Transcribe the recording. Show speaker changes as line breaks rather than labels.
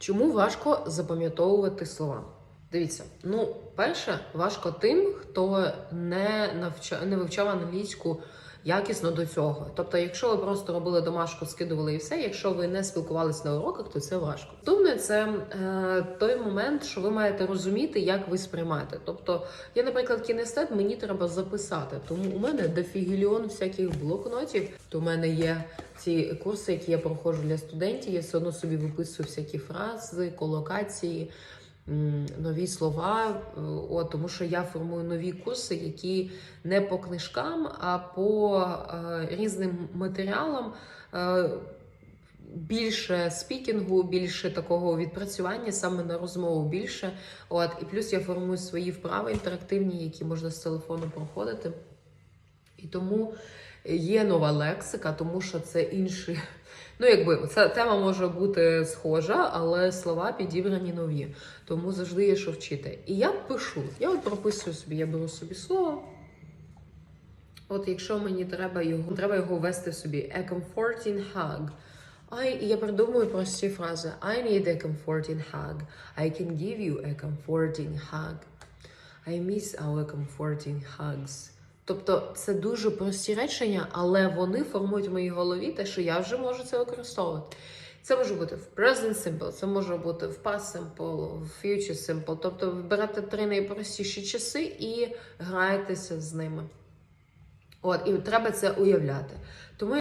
Чому важко запам'ятовувати слова? Дивіться, ну, перше, важко тим, хто не навча... не вивчав англійську якісно до цього. Тобто, якщо ви просто робили домашку, скидували і все, якщо ви не спілкувалися на уроках, то це важко. Наступне це е, той момент, що ви маєте розуміти, як ви сприймаєте. Тобто, я, наприклад, кінестет, мені треба записати. Тому у мене дофігільйон всяких блокнотів. То у мене є ці курси, які я проходжу для студентів. Я все одно собі виписую всякі фрази, колокації. Нові слова, Е, от, тому що я формую нові курси, які не по книжкам, а по е, різним матеріалам. Е, більше спікінгу, більше такого відпрацювання саме на розмову більше. От і плюс я формую свої вправи інтерактивні, які можна з телефону проходити. І тому є нова лексика, тому що це інший. Ну, якби ця тема може бути схожа, але слова підібрані нові. Тому завжди є що вчити. І я пишу, я от прописую собі, я беру собі слово. От якщо мені треба його, треба його ввести в собі. A comforting hug. I, я придумую прості фрази. I need a comforting hug. I can give you a comforting hug. I miss our comforting hugs. Тобто це дуже прості речення, але вони формують в моїй голові те, що я вже можу це використовувати. Це може бути в present simple, це може бути в past simple, в future simple. Тобто вибирати три найпростіші часи і граєтеся з ними. От, і треба це уявляти. Тому